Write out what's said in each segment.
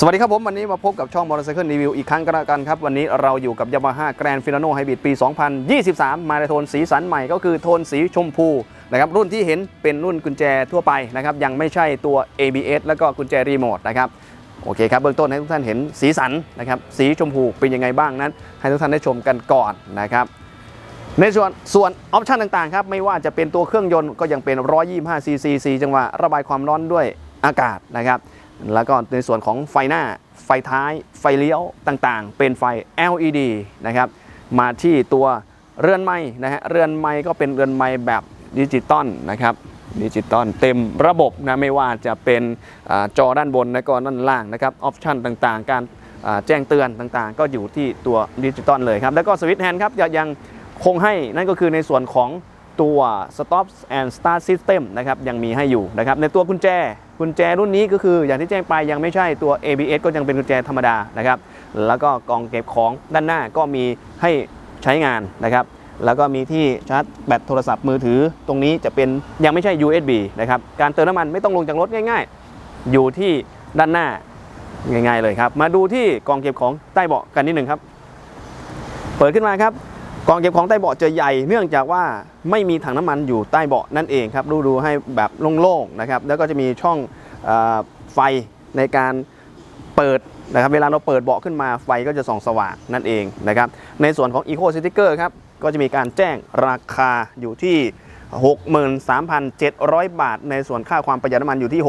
สวัสดีครับผม วันนี้มาพบกับช่องมอเตอร์ไซค์รีวิวอีกครั้งก็แล้วกันครับ วันนี้เราอยู่กับ Yamaha Grand Finano Hybrid ปี 2023 มาในโทนสีสันใหม่ก็คือโทนสีชมพูนะครับรุ่นที่เห็นเป็นรุ่นกุญแจทั่วไปนะครับยังไม่ใช่ตัว ABS แล้วก็กุญแจรีโมทนะครับโอเคครับเบื้องต้นให้ทุกท่านเห็นสีสันนะครับสีชมพูเป็นยังไงบ้างนั้น ให้ทุกท่านได้ชมกันก่อนนะครับในส่วนส่วนออปชันต่างๆครับไม่ว่าจะเป็นตัวเครื่องยนต์ก็ยังเป็น 125ซีซี4จังหวะระบายความร้อนด้วยอากาศนะครับ แล้วก็ในส่วนของไฟหน้า ไฟท้าย ไฟเลี้ยวต่างๆ เป็นไฟ LED นะครับ มาที่ตัวเรือนไม้นะฮะ เรือนไม้ก็เป็นเรือนไม้แบบดิจิตอลนะครับ ดิจิตอลเต็มระบบนะ ไม่ว่าจะเป็นอจอด้านบนและก็ด้านล่างนะครับ ออปชันต่างๆ การแจ้งเตือนต่างๆ ก็อยู่ที่ตัวดิจิตอลเลยครับ แล้วก็สวิตช์แฮนด์ครับยังยังคงให้นั่นก็คือในส่วนของตัว stop and start system นะครับยังมีให้อยู่นะครับ ในตัวกุญแจ กุญแจรุ่นนี้ก็คืออย่างที่แจ้งไปยังไม่ใช่ตัว ABS ก็ยังเป็นกุญแจธรรมดานะครับแล้วก็กล่องเก็บของด้านหน้าก็มีให้ใช้งานนะครับแล้วก็มีที่ชาร์จแบตโทรศัพท์มือถือตรงนี้จะเป็นยังไม่ใช่ USB นะครับการเติมน้ำมันไม่ต้องลงจากรถง่าย ๆ อยู่ที่ด้านหน้าง่ายๆเลยครับ มาดูที่กล่องเก็บของใต้เบาะกันนิดหนึ่งครับ เปิดขึ้นมาครับ ก่องเก็บของใต้เบาะจะใหญ่เนื่องจากว่าไม่มีถังน้ำมันอยู่ใต้เบาะนั่นเองครับดูดูให้แบบโล่งๆนะครับแล้วก็จะมีช่องอไฟในการเปิดนะครับเวลาเราเปิดเบาะขึ้นมาไฟก็จะส่องสว่างนั่นเองนะครับในส่วนของ Eco Sticker ครับก็จะมีการแจ้งราคาอยู่ที่ 63,700 บาท ในส่วนค่าความประหยัดน้ำมันอยู่ที่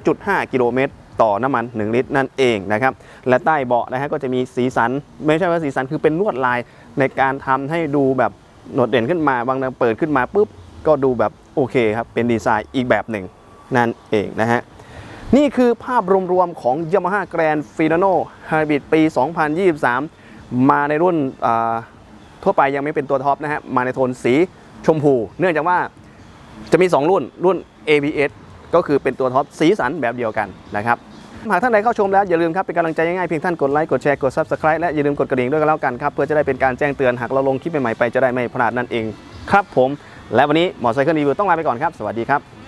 62.5 กิโลเมตร ต่อน้ำมัน 1 ลิตรนั่นเองนะครับและใต้เบาะนะฮะก็จะมีสีสัน ไม่ใช่ว่าสีสันคือเป็นลวดลายในการทำให้ดูแบบโดดเด่นขึ้นมาบางทีเปิดขึ้นมาปุ๊บก็ดูแบบโอเคครับเป็นดีไซน์อีกแบบหนึ่งนั่นเองนะฮะนี่คือภาพรวมๆของ Yamaha Grand Finano Hybrid ปี 2023 มาในรุ่นทั่วไปยังไม่เป็นตัวท็อปนะฮะมาในโทนสีชมพู เนื่องจากว่าจะมี 2 รุ่นรุ่น ABS ก็คือเป็นตัวท็อปสีสันแบบเดียวกันนะครับหากท่านใดเข้าชมแล้วอย่าลืมครับเป็นกำลังใจง่ายๆเพียงท่านกดไลค์กดแชร์กด Subscribe และอย่าลืมกดกระดิ่งด้วยกันแล้วกันครับเพื่อจะได้เป็นการแจ้งเตือนหากเราลงคลิปใหม่ๆไปจะได้ไม่พลาดนั่นเองครับผม และวันนี้หมอไซเคิลรีวิวต้องลาไปก่อนครับ สวัสดีครับ